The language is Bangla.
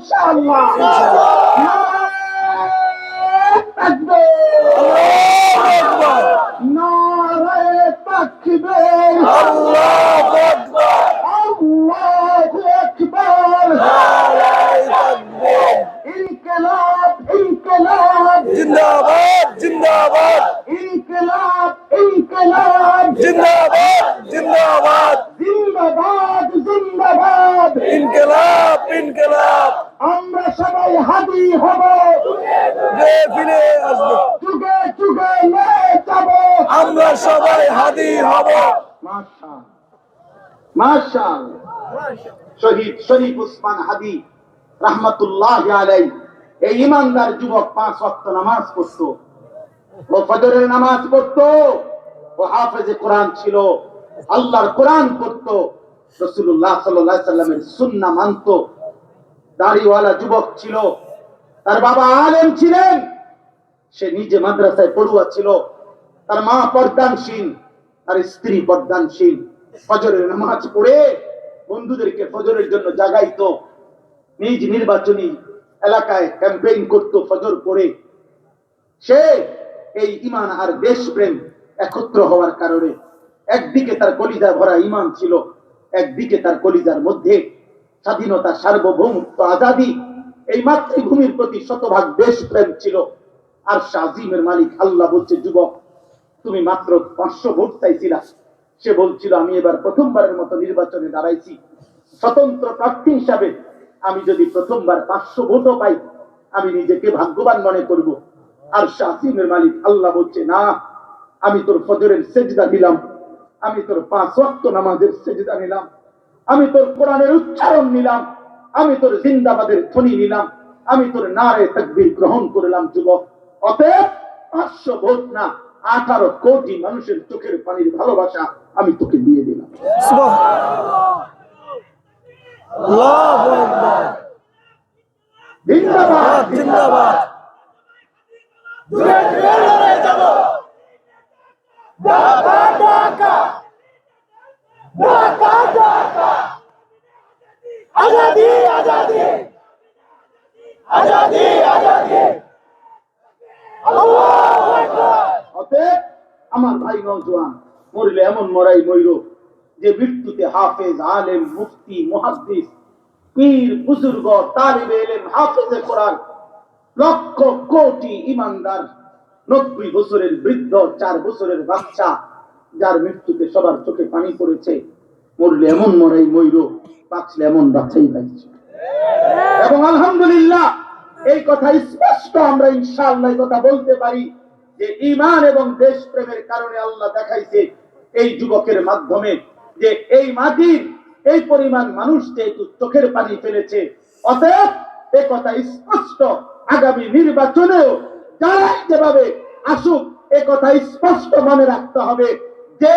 ইনশাআল্লাহ নারায়ে তাকবীর নারায়ে তাকবীর আল্লাহু আকবার আল্লাহু আকবার নারায়ে তাকবীর ইনকিলাব ইনকিলাব জিন্দাবাদ জিন্দাবাদ ইনকিলাব ইনকিলাব জিন্দাবাদ জিন্দাবাদ জিন্দাবাদ জিন্দাবাদ ইনকলাব ইনকলাব আমরা সবাই হাদি হব। যে ফিরে আসবে। যুগে যুগে যাব। আমরা সবাই হাদি হব। মাশাআল্লাহ মাশাআল্লাহ শহীদ শরীফ উসমান হাদি রাহমাতুল্লাহ আলাই এই ইমানদার যুবক পাঁচ ওয়াক্ত নামাজ পড়তো। ও ফজরের নামাজ পড়তো। ও হাফেজে কোরআন ছিল। আল্লাহর কোরআন পড়তো। সাল্লাল্লাহু সাল্লামের সুন্নাহ মানতো। দাড়িওয়ালা যুবক ছিল, তার বাবা আলেম ছিলেন, সে নিজে মাদ্রাসায় পড়ুয়া ছিল, তার মা পর্দানশীল, তার স্ত্রী পর্দানশীল। ফজরের নামাজ পড়ে বন্ধুদেরকে ফজরের জন্য জাগাইতো, নিজ নির্বাচনী এলাকায় ক্যাম্পেইন করত ফজর পড়ে। সে এই ইমান আর দেশপ্রেম একত্র হওয়ার কারণে একদিকে তার কলিজা ভরা ইমান ছিল, একদিকে তার কলিজার মধ্যে স্বাধীনতা সার্বভৌমত্ব আজাদি এই মাতৃভূমির প্রতি শতভাগ দেশপ্রেম ছিল। আর শাহিমের মালিক আল্লাহ বলছে, যুবক, তুমি মাত্র পাঁচশো ভোট চাইছিলা। সে বলছিল, আমি এবার প্রথমবারের মতো নির্বাচনে দাঁড়াইছি। স্বতন্ত্র প্রার্থী হিসাবে আমি যদি প্রথমবার পাঁচশো ভোটও পাই, আমি নিজেকে ভাগ্যবান মনে করব। আর শাসিমের মালিক আল্লাহ বলছে, না, আমি তোর ফজরের সেজদা দিলাম। আমি তোর পাঁচ ওয়াক্ত নামাজের সেজদা নিলাম। আমি তোর কোরআনের উচ্চারণ নিলাম আমি তোর জিন্দাবাদের ধ্বনি নিলাম আমি তোর নারে তকবীর গ্রহণ করলাম যুবক। অতএব পাঁচশো ভোট না আঠারো কোটি মানুষের চোখের পানির ভালোবাসা আমি তোকে দিয়ে দিলাম। জিন্দাবাদ জিন্দাবাদ আজাদি আজাদি আমার ভাই এমন মরাই যে মৃত্যুতে হাফেজ, আলেম পীর, বুজুর্গ, তালিবে হাফেজে লক্ষ কোটি ইমানদার, নব্বই বছরের বৃদ্ধ, চার বছরের বাচ্চা, যার মৃত্যুতে সবার চোখে পানি পড়েছে, মরলে এমন মরাই ময়ূর বাঁচলে এমন বাচ্চাই পাইছে। এবং আলহামদুলিল্লাহ, এই কথা স্পষ্ট আমরা ইনশাআল্লাহ কথা বলতে পারি যে ইমান এবং দেশপ্রেমের কারণে আল্লাহ দেখাইছে এই যুবকের মাধ্যমে যে এই মাটির এই পরিমাণ মানুষ যেহেতু চোখের পানি ফেলেছে, অতএব এ কথা স্পষ্ট আগামী নির্বাচনেও যারাই যেভাবে আসুক, এ কথা স্পষ্ট মনে রাখতে হবে যে